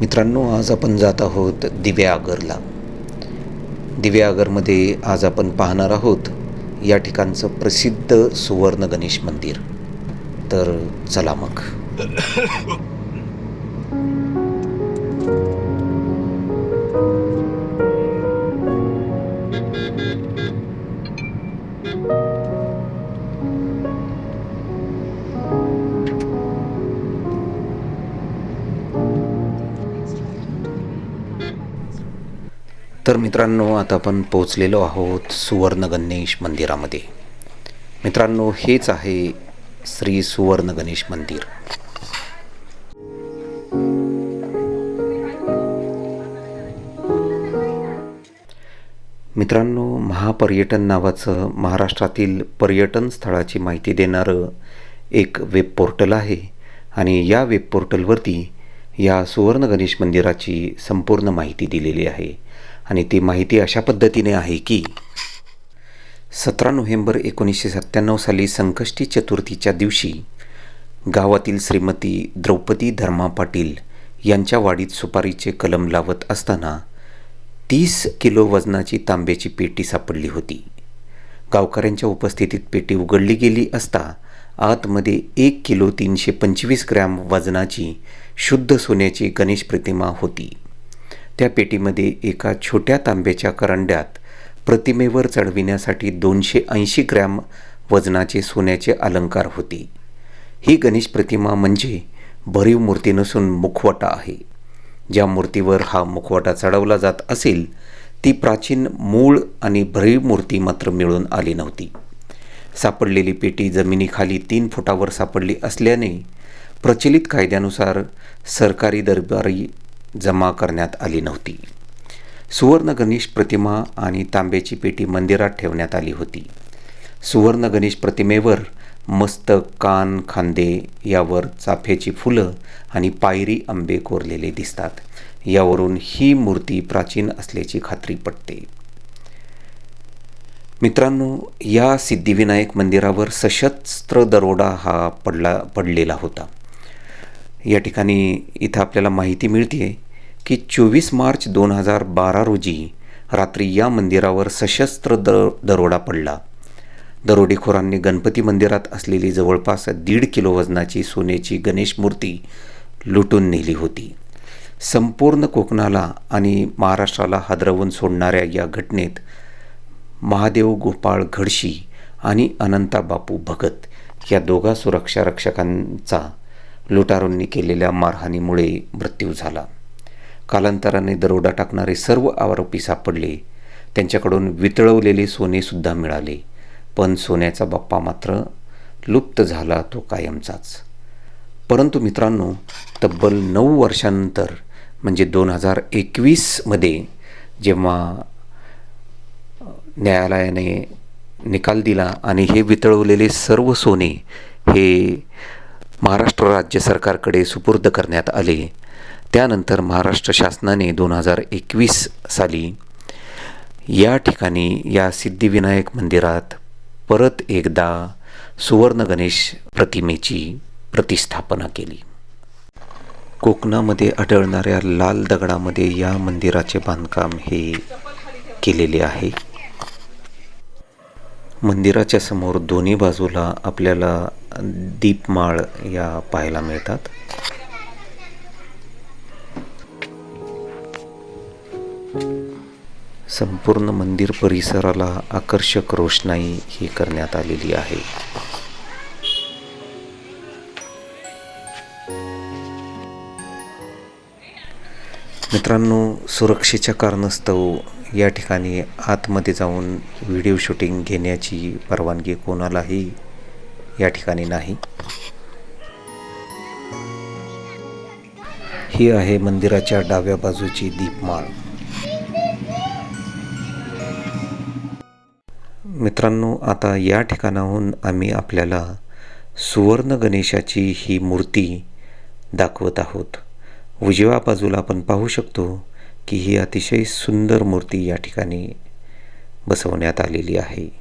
मित्रांनो आज आपण जात आहोत दिव्यागरला दिव्यागरमध्ये आज आपण पाहणार आहोत या ठिकाणचं प्रसिद्ध सुवर्ण गणेश मंदिर. तर चला मग. तर मित्रांनो आता आपण पोहोचलेलो आहोत सुवर्ण गणेश मंदिरामध्ये. मित्रांनो हेच आहे श्री सुवर्ण गणेश मंदिर. मित्रांनो महापर्यटन नावाचं महाराष्ट्रातील पर्यटन स्थळाची माहिती देणारं एक वेब पोर्टल आहे आणि या वेब पोर्टलवरती या सुवर्ण गणेश मंदिराची संपूर्ण माहिती दिलेली आहे. आणि ती माहिती अशा पद्धतीने आहे की सतरा नोव्हेंबर एकोणीसशे सत्त्याण्णव साली संकष्टी चतुर्थीच्या दिवशी गावातील श्रीमती द्रौपदी धर्मा पाटील यांच्या वाडीत सुपारीचे कलम लावत असताना तीस किलो वजनाची तांब्याची पेटी सापडली होती. गावकऱ्यांच्या उपस्थितीत पेटी उघडली गेली असता आतमध्ये एक किलो तीनशे पंचवीस ग्रॅम वजनाची शुद्ध सोन्याची गणेश प्रतिमा होती. त्या पेटीमध्ये एका छोट्या तांब्याच्या करंड्यात प्रतिमेवर चढविण्यासाठी दोनशे ऐंशी ग्रॅम वजनाचे सोन्याचे अलंकार होते. ही गणेश प्रतिमा म्हणजे भरीव मूर्ती नसून मुखवटा आहे. ज्या मूर्तीवर हा मुखवटा चढवला जात असेल ती प्राचीन मूळ आणि भरीव मूर्ती मात्र मिळून आली नव्हती. सापडलेली पेटी जमिनीखाली तीन फुटावर सापडली असल्याने प्रचलित कायद्यानुसार सरकारी दरबारी जमा करण्यात आली नव्हती. सुवर्ण गणेश प्रतिमा आणि तांब्याची पेटी मंदिरात ठेवण्यात आली होती. सुवर्ण गणेश प्रतिमेवर मस्तक कान खांदे यावर चाफ्याची फुलं आणि पायरी आंबे कोरलेले दिसतात. यावरून ही मूर्ती प्राचीन असल्याची खात्री पटते. मित्रांनो या सिद्धिविनायक मंदिरावर सशस्त्र दरोडा हा पडला पडलेला होता. या ठिकाणी इथं आपल्याला माहिती मिळते की चोवीस मार्च दोन हजार बारा रोजी रात्री या मंदिरावर सशस्त्र द दरोडा पडला. दरोडेखोरांनी गणपती मंदिरात असलेली जवळपास दीड किलो वजनाची सोन्याची गणेश मूर्ती लुटून नेली होती. संपूर्ण कोकणाला आणि महाराष्ट्राला हादरवून सोडणाऱ्या या घटनेत महादेव गोपाळ घडशी आणि अनंता बापू भगत या दोघा सुरक्षा रक्षकांचा लुटारूंनी केलेल्या मारहाणीमुळे मृत्यू झाला. कालांतराने दरोडा टाकणारे सर्व आरोपी सापडले. त्यांच्याकडून वितळवलेले सोनेसुद्धा मिळाले. पण सोन्याचा बाप्पा मात्र लुप्त झाला तो कायमचाच. परंतु मित्रांनो तब्बल नऊ वर्षानंतर म्हणजे दोन हजार एकवीसमध्ये जेव्हा न्यायालयाने निकाल दिला आणि हे वितळवलेले सर्व सोने हे महाराष्ट्र राज्य सरकारकडे सुपूर्द करण्यात आले. त्यानंतर महाराष्ट्र शासनाने दोन हजार एकवीस साली या ठिकाणी या सिद्धिविनायक मंदिरात परत एकदा सुवर्ण गणेश प्रतिमेची प्रतिस्थापना केली. कोकणामध्ये आढळणाऱ्या लाल दगडामध्ये या मंदिराचे बांधकाम हे केलेले आहे. मंदिराच्या समोर दोन्ही बाजूला आपल्याला दीपमाळ या पाहायला मिळतात. संपूर्ण मंदिर परिसराला आकर्षक रोषणाई ही करण्यात आलेली आहे. मित्रांनो सुरक्षेच्या कारणास्तव या ठिकाणी आतमध्ये जाऊन व्हिडिओ शूटिंग घेण्याची परवानगी कोणालाही या ठिकाणी नाही. ही आहे मंदिराच्या डाव्या बाजूची दीपमाळ. मित्रांनो आता या ठिकाणाहून आम्ही आपल्याला सुवर्ण गणेशाची ही मूर्ती दाखवत आहोत. उजव्या बाजूला आपण पाहू शकतो की ही अतिशय सुंदर मूर्ती या ठिकाणी बसवण्यात आलेली आहे.